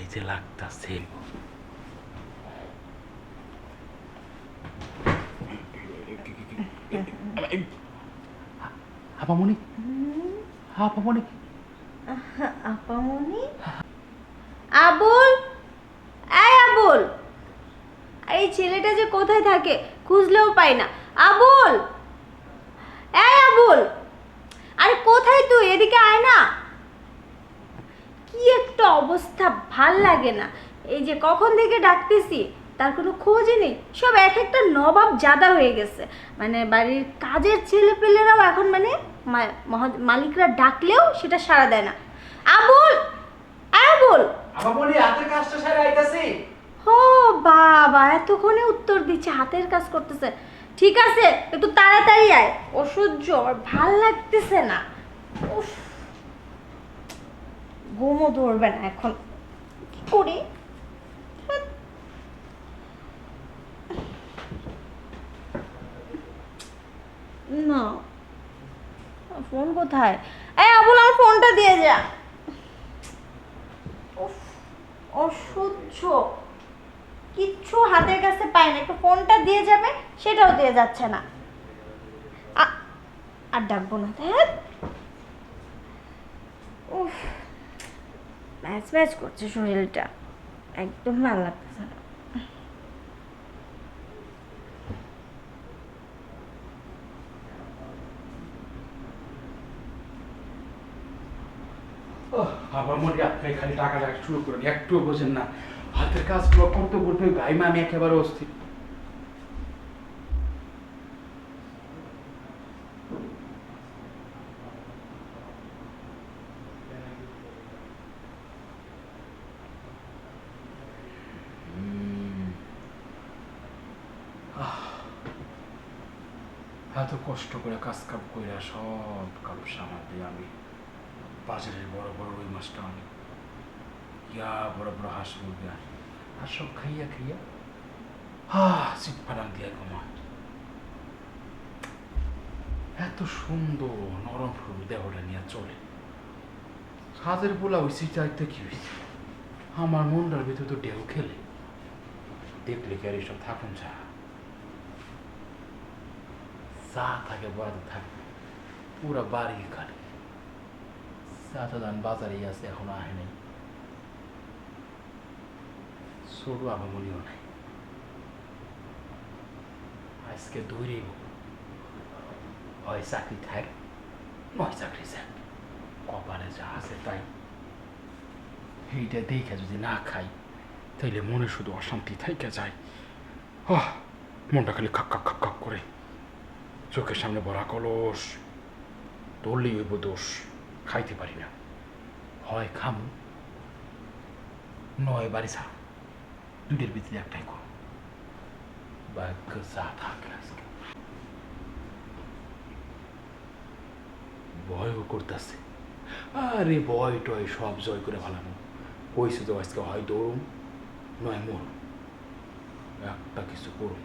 ভয় যে লাগতাছে। আপামনি আপামনি আপামনি আবুল এই আবুল এই ছেলেটা যে কোথায় থাকে খুঁজলেও পাই না আবুল এই আবুল আরে কোথায় তুই এদিকে আয় না অবস্থা ভালো লাগে না। এই যে কখন থেকে ডাকতেছি তার কোনো খোঁজই নেই। সব এক একটা নবাব জাদা হয়ে গেছে। মানে বাড়ির কাজের ছেলেপেলেরাও এখন মানে মালিকরা ডাকলেও সেটা সাড়া দেয় না। আবুল! আবুল! আপামনি হাতের কাজটা সারা আইতাছি। ও বাবা এতক্ষণে উত্তর দিচ্ছে হাতের কাজ করতেছে। ঠিক আছে একটু তাড়াতাড়ি আয়। অসহ্য ভালো লাগতেছে না। উফ। ঘুমও ধরবে না এখন। কি করি? না। ফোন কোথায়? এই আবুল, আমার ফোনটা দিয়ে যা। অসহ্য। কিচ্ছু হাতের কাছে পায় না। একটু ফোনটা দিয়ে যাবে, সেটাও দিয়ে যাচ্ছে না। আর ডাকবো না, ধ্যাৎ। উফ। ম্যাচ ম্যাচ করছে শরীরটা। একদম ভালো লাগতেছে না। আপামনি আপনি খালি টাকা টাকা শুরু করেন একটুও বোঝেন না। হাতের কাজগুলো করতে করতে গাইমা আমি একেবারে অস্থির। এত কষ্ট করে কাজ কাম কইরা সব কাম সামাল দিয়ে আমি। বাজারের বড় বড় রুই মাছটা আনি ইয়া বড় বড় হাঁস মুরগি আনি আর সব খাইয়া খাইয়া, হা সিট ফাটান দিয়া ঘুমা এত সুন্দর নরম ফুল দেহটা নিয়ে চলে। হাতের পোলা ওই সিটাইতে কি হয়েছে আমার মনটার ভিতরে তো ঢেউ খেলে। দেখলে কি আর এইসব থাকুন যা যা থাকে বরাদ্দ থাকে পুরা বাড়ি খালি চাচা দান বাজারেই আছে এখনও আহে নাই ছোট আবামনিও নাই আজকে দৌড়েই হয় চাকরি থাক নয় চাকরি যাক কপালে যা আছে তাই এইটা দেখে যদি না খাই তাইলে মনে শুধু অশান্তি থেকে যায় মনটা খালি খাক খাক খাক খাক করে চোখের সামনে বড়া কলস ধরলেই হইব দোষ, খাইতে পারি না। হয় খাম, নয় বাড়ি ছাড়ো দুইটার ভিতরে একটাই করো ভাগ্য যা থাকে আজকে। ভয়ও করতেছে। আরে ভয় টয় সব জয় করে ভালানো কইছে তো আজকে হয় দৌড়ুম, নয় মরুম। একটা কিছু করুন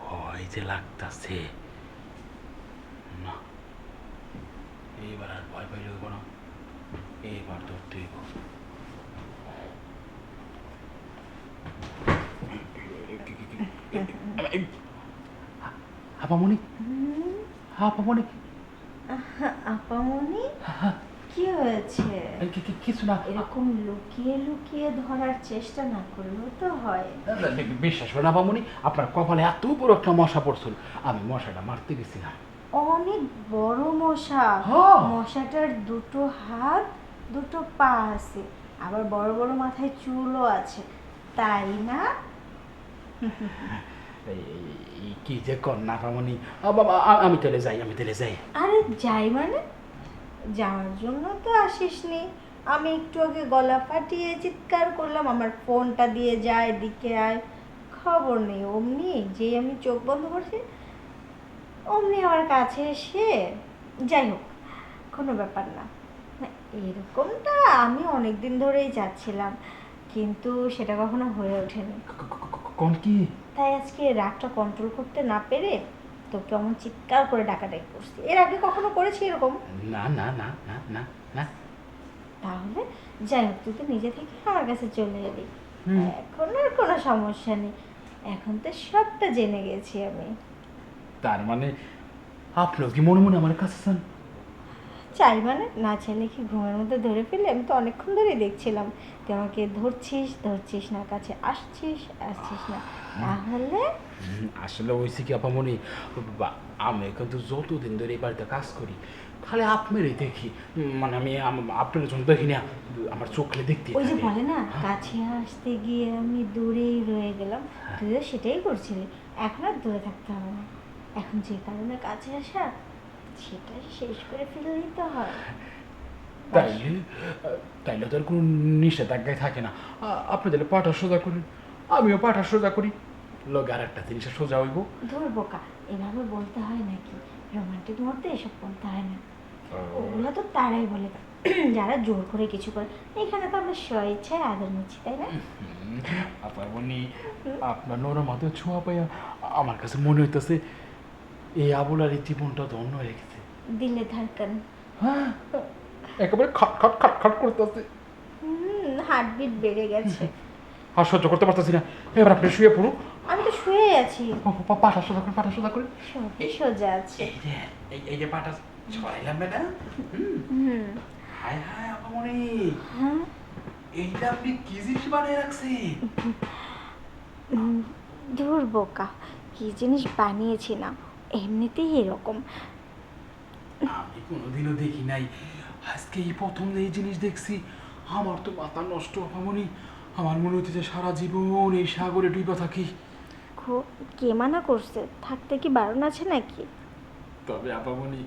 ভয় যে লাগতাছে না এইবার আর ভয় পাইলে হইব না এইবার ধরতে হইব আপামনি আপামনি আপামনি? কি হয়েছে? কিছু না এরকম লুকিয়ে লুকিয়ে ধরার চেষ্টা না করলেও তো হয়। বিশ্বাস করেন আপামনি আপনার কপালে এত বড় একটা মশা পড়ছিল আমি মশাটা মারতে গেছিলাম অনেক বড় মশা। হ্যাঁ। মশাটার দুটো হাত দুটো পা আছে আবার বড় বড় মাথায় চুলও আছে। তাই না? কি যে কর না আ- আমি তাহলে যাই আমি তাহলে যাই। আরে যাই মানে? যাওয়ার জন্য তো আসিসনি। আমি একটু আগে গলা ফাটিয়ে চিৎকার করলাম আমার ফোনটা দিয়ে যায় এদিকে আয়। খবর নেই অমনি যে আমি চোখ বন্ধ করছি অমনি আমার কাছে এসে যাই হোক কোনো ব্যাপার না। না, এরকমটা আমি অনেক দিন ধরেই যাচ্ছিলাম কিন্তু সেটা কখনো হয়ে ওঠেনি। কোন কি? তাই আজকে রাগটা কন্ট্রোল করতে না পেরে তো কেমন চিৎকার করে ডাকাডাকি করছি। এর আগে কখনো করেছি এরকম? না না না না না না। তাহলে যাই হোক তুই তো নিজে থেকে আমার কাছে চলে এলি। এখন আর কোনো সমস্যা নেই। এখন তো সবটা জেনে গেছি আমি। তার মানে আপনিও কি মনে মনে আমার কাছে চান চাই মানে? না চাইলে কি ঘুমের মধ্যে ধরে ফেলে? আমি তো অনেকক্ষণ ধরেই দেখছিলাম। তুই আমাকে ধরছিস ধরছিস না কাছে আসছিস আসছিস না। তাহলে? আসলে হয়েছে কি আপামনি? আমি কিন্তু যতদিন ধরে এই বাড়িতে কাজ করি খালি আপনারই দেখি। মানে আমি আপনার জন্য দেখি না আমার চোখে দেখতে ওই যে বলে না কাছে আসতে গিয়ে আমি দূরেই রয়ে গেলাম। তুইও সেটাই করছিলি। এখন আর দূরে থাকতে হবে না। এখন যে কারণে কাছে আসা সেটাই শেষ করে ফেললেই তো হয়। তাইলে তাইলে তো আর কোনো নিষেধাজ্ঞায় থাকে না। আপনি তাহলে পাঠা সোজা করেন আমিও পাঠা সোজা করি। লগে আর একটা জিনিসের সোজা হইব। ধুর বোকা এভাবে বলতে হয় নাকি? রোমান্টিক মুহূর্তে এসব বলতে হয় না। ওগুলো তো তারাই বলে। যারা জোর করে কিছু করে এখানে তো আমরা স্ব ইচ্ছায় আদর নিচ্ছি তাই না? আপনার মনি আপনার নরম হাতে ছোঁয়া পাইয়া আমার কাছে মনে হইতেছে এই আবুলার এই জীবনটা ধন্য হয়ে গেছে। দিলে ধারকান। হ্যাঁ? একেবারে খট খট খট খট করতেছে। হুম হার্টবিট বেড়ে গেছে। আর সহ্য করতে পারতেছি না। এবার আপনি শুয়ে পড়ুন। আমি তো শুয়ে আছি। পাটা সোজা করে পাটা সোজা করে। সবই সোজা আছে। এই যে এই যে পাটা ছড়াইলাম ম্যাডাম হুম? হুম। হায় হায় আপামনি। হ্যাঁ? এইটা আপনি কি জিনিস বানিয়ে রাখছেন? ধুর বোকা কি জিনিস বানিয়েছি না এমনিতেই এরকম। আমি কোনোদিনও দেখি নাই। আজকে এই প্রথম এই জিনিস দেখছি। আমার তো মাথা নষ্ট আপামনি আমার মনে হচ্ছে যে সারা জীবন এই সাগরে ডুবা থাকি। কে মানা করছে? থাকতে কি বারণ আছে নাকি? তবে আপামনি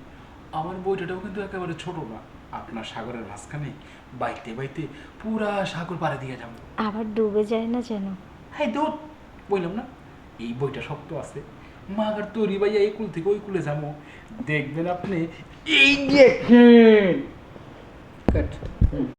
আমার বইটাও কিন্তু একেবারে ছোট না। আপনার সাগরের মাঝখানে বাইতে বাইতে পুরা সাগর পাড়ে দিয়ে যাব। আবার ডুবে যায় না যেন? হ্যাঁ দুধ বললাম না এই বইটা শক্ত আছে। মাগার তৈরি ভাইয়া এই কুল থেকে ওই কুলে যাব। দেখবেন আপনি। এই দেখেন। কাট